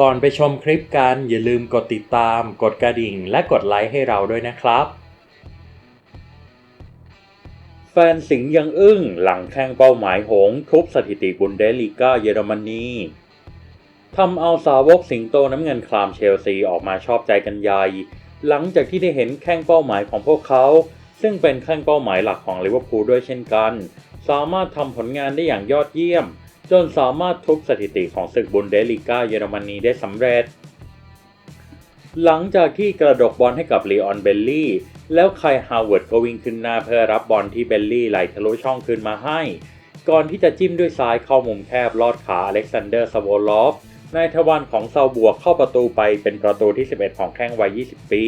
ก่อนไปชมคลิปกันอย่าลืมกดติดตาม กดกระดิ่ง และกดไลค์ให้เราด้วยนะครับ แฟนสิงห์ยังอึ้งหลังแข่งเป้าหมายหงทุบสถิติบุนเดลีกาเยอรมนีทำเอาสาวกสิงโตน้ำเงินคลามเชลซีออกมาชอบใจกันใหญ่ หลังจากที่ได้เห็นแข้งเป้าหมายของพวกเขา ซึ่งเป็นแข้งเป้าหมายหลักของลิเวอร์พูลด้วยเช่นกัน สามารถทำผลงานได้อย่างยอดเยี่ยม จนสามารถทุบสถิติของศึกบุนเดสลีกาเยอรมนีได้สำเร็จ หลังจากที่กระดกบอลให้กับลีออนเบลลี่ แล้วไคฮาวเวิร์ดก็วิ่งขึ้นหน้าเพื่อรับบอลที่เบลลี่ไหลทะลุช่องคืนมาให้ ก่อนที่จะจิ้มด้วยซ้ายเข้ามุมแคบลอดขาอเล็กซานเดอร์สโวลอฟนายทวารของเซาบัวเข้าประตูไปเป็นประตูที่ 11 ของแข้งวัย 20 ปี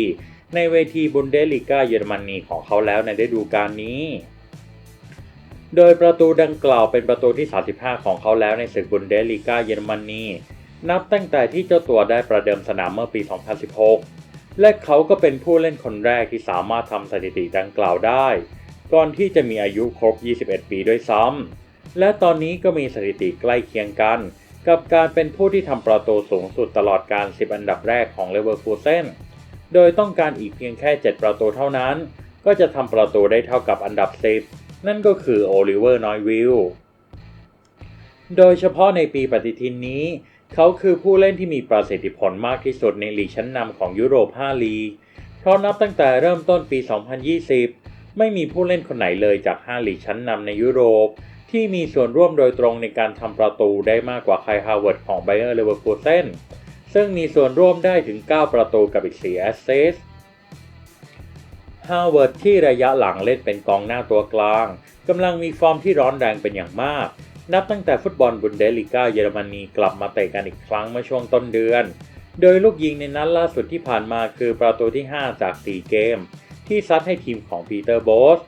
ในเวทีบุนเดสลีกาเยอรมนีของเขาแล้วในฤดูกาลนี้ โดยประตูดังกล่าวเป็นประตูที่ 35 ของเขาแล้วในศึกบุนเดสลีกาเยอรมนีนับตั้งแต่ที่เจ้าตัวได้ประเดิมสนามเมื่อปี 2016 และเขาก็เป็นผู้เล่นคนแรกที่สามารถทำสถิติดังกล่าวได้ ก่อนที่จะมีอายุครบ 21 ปีด้วยซ้ำ และตอนนี้ก็มีสถิติใกล้เคียงกัน กับการเป็นผู้ที่ทำประตูสูงสุดตลอดการ 10 อันดับแรกของเลเวอร์คูเซนโดยต้องการอีกเพียงแค่ 7 ประตูเท่านั้น ก็จะทำประตูได้เท่ากับอันดับ 10 นั่นก็คือโอลิเวอร์นอยวิลโดยเฉพาะในปีปฏิทินนี้ เขาคือผู้เล่นที่มีประสิทธิผลมากที่สุดในลีกชั้นนำของยุโรป 5 ลีก เพราะนับตั้งแต่เริ่มต้นปี 2020 ไม่มีผู้เล่นคนไหนเลยจาก 5 ลีกชั้นนำในยุโรป ที่มีส่วนร่วมโดยตรงในการทำประตูได้มากกว่าไคฮาวเวิร์ดของไบเออร์เลเวอร์คูเซนซึ่งมีส่วนร่วมได้ถึง 9 ประตูกับอีก 4 แอสเซสต์ ฮาวเวิร์ดที่ระยะหลังเล่นเป็นกองหน้าตัวกลางกำลังมีฟอร์มที่ร้อนแรงเป็นอย่างมาก นับตั้งแต่ฟุตบอลบุนเดสลีกาเยอรมนีกลับมาเตะกันอีกครั้งเมื่อช่วงต้นเดือน โดยลูกยิงในนัดล่าสุดที่ผ่านมาคือประตูที่ 5 จาก 4 เกม ที่ซัดให้ทีมของปีเตอร์โบส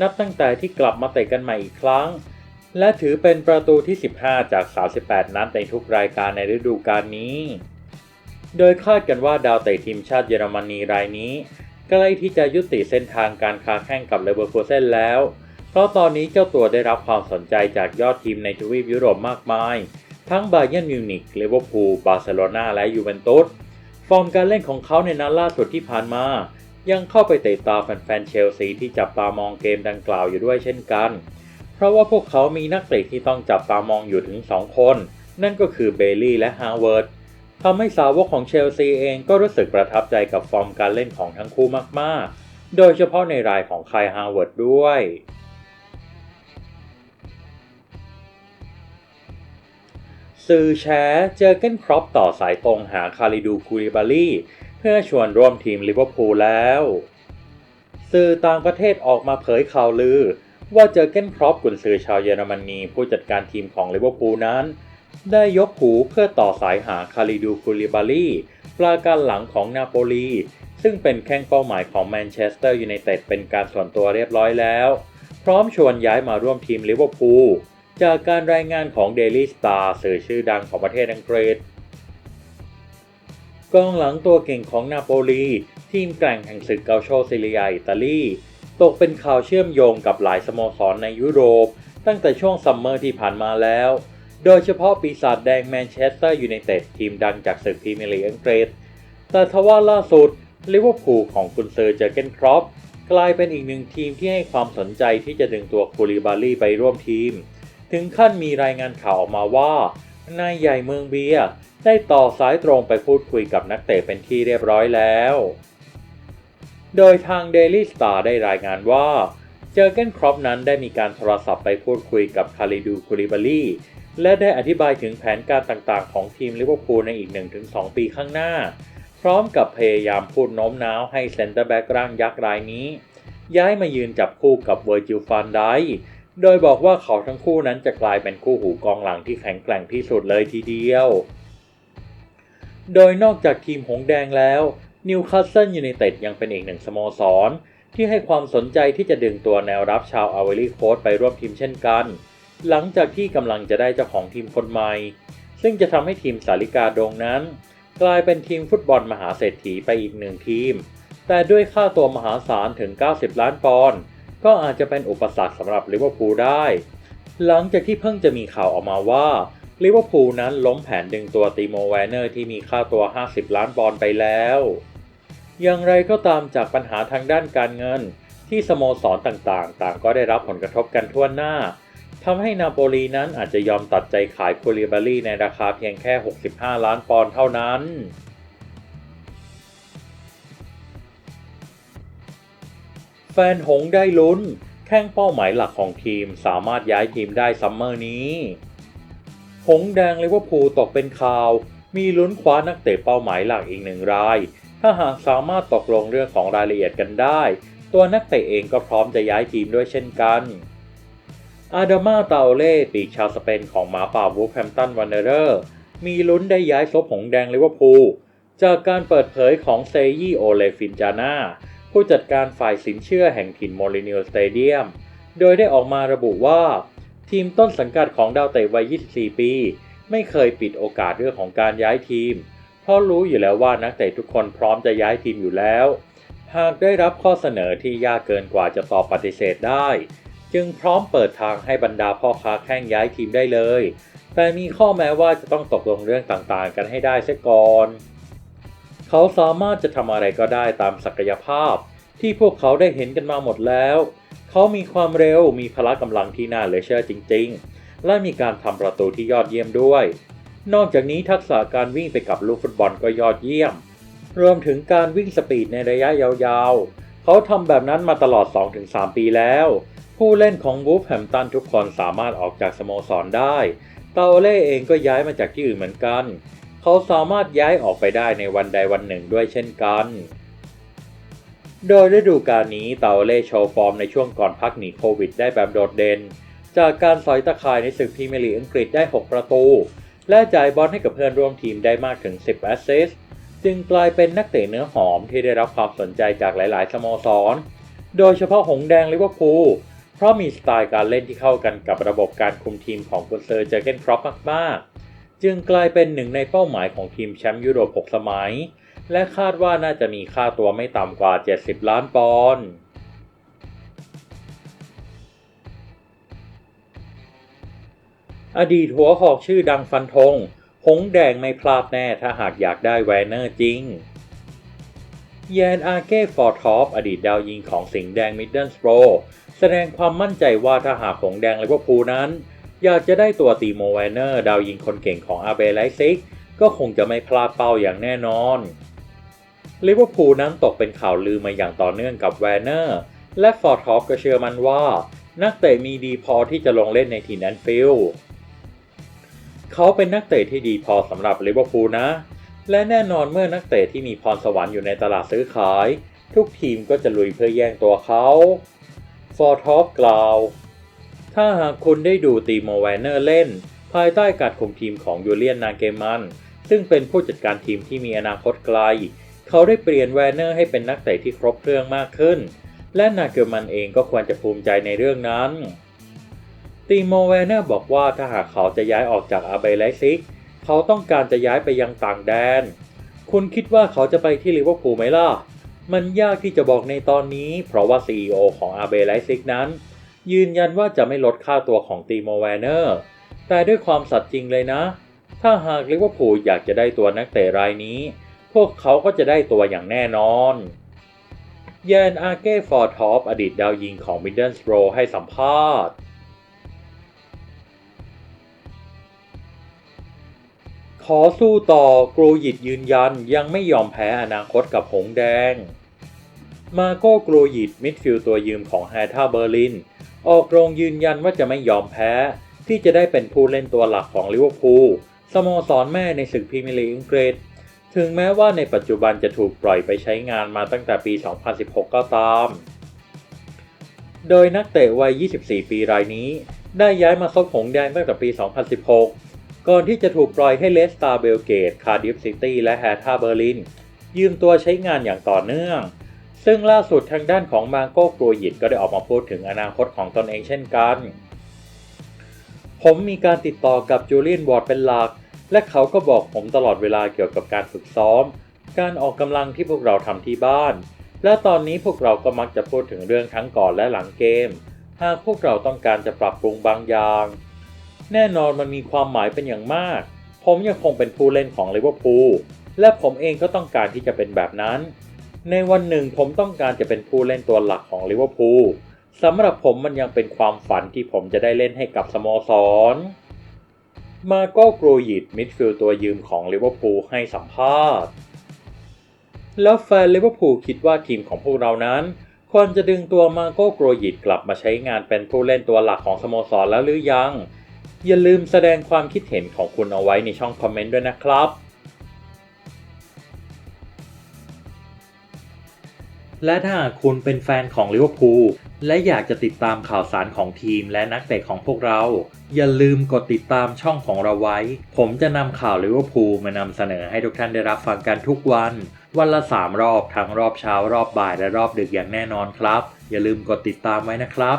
นับตั้งแต่ที่กลับมาเตะกันใหม่อีกครั้ง และถือเป็นประตูที่ 15 จาก 38 นัดในทุกรายการในฤดูกาลนี้ โดยคาดกันว่าดาวเตะทีมชาติเยอรมนีรายนี้ ใกล้ที่จะยุติเส้นทางการค้าแข่งกับเลเวอร์คูเซนแล้ว เพราะตอนนี้เจ้าตัวได้รับความสนใจจากยอดทีมในทวีปยุโรปมากมาย ทั้งบาเยิร์นมิวนิกเลเวอร์พูลบาร์เซโลนาและยูเวนตุสฟอร์มการเล่นของเขาในนัดล่าสุดที่ผ่านมา ยังเข้าไปเตะตาแฟนๆเชลซีที่จับตามองเกมดังกล่าวอยู่ด้วยเช่นกัน เพราะว่าพวกเขามีนักเตะที่ต้องจับตามองอยู่ถึง 2 คน นั่นก็คือเบลลี่และฮาวเวิร์ด ทำให้สาวกของเชลซีเองก็รู้สึกประทับใจกับฟอร์มการเล่นของทั้งคู่มากๆ โดยเฉพาะในรายของไคฮาวเวิร์ดด้วย สื่อแชร์เจอเก้นครอปต่อสายตรงหาคาริดูคูริบาลีเพื่อชวนร่วมทีมลิเวอร์พูลแล้ว สื่อต่างประเทศออกมาเผยข่าวลือ ว่าเจอเก้นครอปกุนซือชาวเยอรมนีผู้จัดการทีมของลิเวอร์พูลนั้น ได้ยกหูเพื่อต่อสายหาคาริดูคูริบาลีปลาการหลังของนาโปลี ซึ่งเป็นแข้งเป้าหมายของแมนเชสเตอร์ยูไนเต็ดเป็นการส่วนตัวเรียบร้อยแล้ว พร้อมชวนย้ายมาร่วมทีมลิเวอร์พูลจากการรายงานของ Daily Star สื่อชื่อดังของประเทศอังกฤษกองหลังตัวเก่งของนาโปลี ทีมแกร่งแห่งศึกเกาโชซิเลียอิตาลี ตกเป็นข่าวเชื่อมโยงกับหลายสโมสรในยุโรป ตั้งแต่ช่วงซัมเมอร์ที่ผ่านมาแล้ว โดยเฉพาะปีศาจแดงแมนเชสเตอร์ยูไนเต็ดทีมดังจากศึกพรีเมียร์ลีกอังกฤษ แต่ทว่าล่าสุดลิเวอร์พูลของกุนเซอร์เจอเกนครอปกลายเป็นอีกหนึ่งทีมที่ให้ความสนใจที่จะดึงตัวคูลิบาลีไปร่วมทีม ถึงขั้นมีรายงานข่าวออกมาว่านายใหญ่เมืองเบียได้ต่อสายตรงไปพูดคุยกับนักเตะเป็นที่เรียบร้อยแล้ว โดยทาง Daily Star ได้รายงานว่า เจอเกนครอปนั้นได้มีการโทรศัพท์ไปพูดคุยกับคาริดูคูลิบาลี และได้อธิบายถึงแผนการต่างๆ ของทีมลิเวอร์พูลในอีก 1-2 ปีข้างหน้า พร้อมกับพยายามพูดโน้มน้าวให้เซนเตอร์แบ็กร่างยักษ์รายนี้ ย้ายมายืนจับคู่กับเวอร์จิลฟานไดโดยบอกว่าเขาทั้งคู่นั้นจะกลายเป็นคู่หูกองหลังที่แข็งแกร่งที่สุดเลยทีเดียว โดยนอกจากทีมหงแดงแล้วนิวคาสเซิลยูไนเต็ดยังเป็นอีกหนึ่งสโมสร ที่ให้ความสนใจที่จะดึงตัวแนวรับชาวอเวลี่โค้ดไปร่วมทีมเช่นกัน หลังจากที่กำลังจะได้เจ้าของทีมคนใหม่ ซึ่งจะทำให้ทีมสาลิกาดงนั้น กลายเป็นทีมฟุตบอลมหาเศรษฐีไปอีกหนึ่งทีม แต่ด้วยค่าตัวมหาศาลถึง 90 ล้านปอนด์ก็อาจจะเป็นอุปสรรคสำหรับลิเวอร์พูลได้ หลังจากที่เพิ่งจะมีข่าวออกมาว่าลิเวอร์พูลนั้นล้มแผนดึงตัวตีโมแวนเนอร์ที่มีค่าตัว 50 ล้านปอนด์ไปแล้ว อย่างไรก็ตามจากปัญหาทางด้านการเงิน ที่สโมสรต่างๆ ต่างก็ได้รับผลกระทบกันทั่วหน้า ทำให้นาโปลีนั้นอาจจะยอมตัดใจขายคูลิบาลีในราคาเพียงแค่ 65 ล้านปอนด์เท่านั้นแฟนหงได้ลุ้น แข้งเป้าหมายหลักของทีมสามารถย้ายทีมได้ซัมเมอร์นี้ หงแดงเลิเวอร์พูตกเป็นข่าว มีลุ้นคว้านักเตะเป้าหมายหลักอีกหนึ่งราย ถ้าหากสามารถตกลงเรื่องของรายละเอียดกันได้ ตัวนักเตะเองก็พร้อมจะย้ายทีมด้วยเช่นกัน อาดามาเตาเล่ปีกชาวสเปนของหมาป่าวูฟแฮมตันวันเดอร์มีลุ้นได้ย้ายซบหงแดงลิเวอร์พูลจากการเปิดเผยของเซยี่โอเลฟินจาน่าผู้จัดการฝ่ายสินเชื่อแห่งถิ่นโมลินิโอสเตเดียม โดยได้ออกมาระบุว่า ทีมต้นสังกัดของดาวเตะวัย 24 ปี ไม่เคยปิดโอกาสเรื่องของการย้ายทีม เพราะรู้อยู่แล้วว่านักเตะทุกคนพร้อมจะย้ายทีมอยู่แล้ว หากได้รับข้อเสนอที่ยากเกินกว่าจะตอบปฏิเสธได้ จึงพร้อมเปิดทางให้บรรดาพ่อค้าแข่งย้ายทีมได้เลย แต่มีข้อแม้ว่าจะต้องตกลงเรื่องต่างๆ กันให้ได้เสียก่อน เขาสามารถจะทำอะไรก็ได้ตามศักยภาพ ที่พวกเขาได้เห็นกันมาหมดแล้ว เขามีความเร็วมีพละกำลังที่น่าเหลือเชื่อจริง ๆ และมีการทำประตูที่ยอดเยี่ยมด้วย นอกจากนี้ทักษะการวิ่งไปกับลูกฟุตบอลก็ยอดเยี่ยม รวมถึงการวิ่งสปีดในระยะยาวๆ เขาทำแบบนั้นมาตลอด 2-3 ปีแล้ว ผู้เล่นของวูฟแฮมตันทุกคนสามารถออกจากสโมสรได้ เตาเล่เองก็ย้ายมาจากที่อื่นเหมือนกัน เขาสามารถย้ายออกไปได้ในวันใดวันหนึ่งด้วยเช่นกัน โดยฤดูกาลนี้เตาเล่โชว์ฟอร์มในช่วงก่อนพักหนีโควิดได้แบบโดดเด่น จากการสอยตะข่ายในศึกพรีเมียร์ลีกอังกฤษได้ 6 ประตู และจ่ายบอลให้กับเพื่อนร่วมทีมได้มากถึง 10 แอสซิสต์จึงกลายเป็นนักเตะเนื้อหอมที่ได้รับความสนใจจากหลาย ๆ สโมสร โดยเฉพาะหงส์แดงลิเวอร์พูล เพราะมีสไตล์การเล่นที่เข้ากันกับระบบการคุมทีมของกุนเซอร์เจอเกนครอปมากๆ จึงกลายเป็นหนึ่งในเป้าหมายของทีมแชมป์ยุโรป 6 สมัย และคาดว่าน่าจะมีค่าตัวไม่ต่ำกว่า 70 ล้านปอนด์อดีตหัวหอกชื่อดังฟันธง หงแดงไม่พลาดแน่ถ้าหากอยากได้แวนเนอร์จริง แยนอาเก้ฟอร์ทอปอดีตดาวยิงของสิงห์แดงมิดเดิลสโปร ดงความมั่นใจว่าถ้าหากหงแดงลิเวอร์พูลนั้น อยากจะได้ตัวตีโมแวนเนอร์ดาวยิงคนเก่งของอาเบไลซิก ก็คงจะไม่พลาดเป้าอย่างแน่นอนลิเวอร์พูลนั้นตกเป็นข่าวลือมาอย่างต่อเนื่องกับแวนเนอร์ และฟอร์ทอปก็เชื่อมันว่า นักเตะมีดีพอที่จะลงเล่นในทีมแอนฟิลด์เขาเป็นนักเตะที่ดีพอสำหรับลิเวอร์พูลนะ และแน่นอนเมื่อนักเตะที่มีพรสวรรค์อยู่ในตลาดซื้อขาย ทุกทีมก็จะลุยเพื่อแย่งตัวเขา ฟอร์ทอปกล่าว ถ้าหากคุณได้ดูตีโมแวนเนอร์เล่น ภายใต้การคุมทีมของยูเลียนนาเกมัน ซึ่งเป็นผู้จัดการทีมที่มีอนาคตไกล เขาได้เปลี่ยนแวนเนอร์ให้เป็นนักเตะที่ครบเครื่องมากขึ้น และนาเกมันเองก็ควรจะภูมิใจในเรื่องนั้นตีโมแวนเนอร์บอกว่าถ้าหากเขาจะย้ายออกจากอาเบไลซิก เขาต้องการจะย้ายไปยังต่างแดน คุณคิดว่าเขาจะไปที่ลิเวอร์พูลไหมล่ะ มันยากที่จะบอกในตอนนี้ เพราะว่า CEO ของอาเบไลซิกนั้น ยืนยันว่าจะไม่ลดค่าตัวของตีโมแวนเนอร์ แต่ด้วยความสัตย์จริงเลยนะ ถ้าหากลิเวอร์พูลอยากจะได้ตัวนักเตะรายนี้ พวกเขาก็จะได้ตัวอย่างแน่นอนแยนอาเก้ฟอร์ทอปอดีตดาวยิงของมิดเดิลสโตรให้สัมภาษณ์ ขอสู้ต่อกรูยิดยืนยันยังไม่ยอมแพ้อนาคตกับหงแดง มาโก้กรูยิดมิดฟิลด์ตัวยืมของแฮท่าเบอร์ลิน ออกโรงยืนยันว่าจะไม่ยอมแพ้ ที่จะได้เป็นผู้เล่นตัวหลักของลิเวอร์พูลสโมสรแม่ในศึกพรีเมียร์ลีกอังกฤษ ถึงแม้ว่าในปัจจุบันจะถูกปล่อยไปใช้งานมาตั้งแต่ปี 2016 ก็ตาม โดยนักเตะวัย 24 ปีรายนี้ ได้ย้ายมาซบหงแดงตั้งแต่ปี 2016 ก่อนที่จะถูกปล่อยให้เลสตาเบลเกต คาร์ดิฟซิตี้ และแฮท่าเบอร์ลิน ยืมตัวใช้งานอย่างต่อเนื่อง ซึ่งล่าสุดทางด้านของมาโก้กรูยิดก็ได้ออกมาพูดถึงอนาคตของตนเองเช่นกัน ผมมีการติดต่อกับจูเลียนวอร์ดเป็นหลัก และเขาก็บอกผมตลอดเวลาเกี่ยวกับการฝึกซ้อม การออกกำลังที่พวกเราทำที่บ้าน และตอนนี้พวกเราก็มักจะพูดถึงเรื่องทั้งก่อนและหลังเกม หากพวกเราต้องการจะปรับปรุงบางอย่าง แน่นอนมันมีความหมายเป็นอย่างมาก ผมยังคงเป็นผู้เล่นของลิเวอร์พูลและผมเองก็ต้องการที่จะเป็นแบบนั้น ในวันหนึ่งผมต้องการจะเป็นผู้เล่นตัวหลักของลิเวอร์พูลสำหรับผมมันยังเป็นความฝันที่ผมจะได้เล่นให้กับสโมสร มาโก้กรูยิดมิดฟิลด์ตัวยืมของลิเวอร์พูลให้สัมภาษณ์ แล้วแฟนลิเวอร์พูลคิดว่าทีมของพวกเรานั้น ควรจะดึงตัวมาโก้กรยิดกลับมาใช้งานเป็นผู้เล่นตัวหลักของสโมสรแล้วหรือยัง อย่าลืมแสดงความคิดเห็นของคุณเอาไว้ในช่องคอมเมนต์ด้วยนะครับ และถ้าคุณเป็นแฟนของลิเวอร์พูลและอยากจะติดตามข่าวสารของทีมและนักเตะของพวกเรา อย่าลืมกดติดตามช่องของเราไว้ ผมจะนำข่าวลิเวอร์พูลมานำเสนอให้ทุกท่านได้รับฟังกันทุกวัน วันละ 3 รอบทั้งรอบเช้ารอบบ่ายและรอบดึกอย่างแน่นอนครับ อย่าลืมกดติดตามไว้นะครับ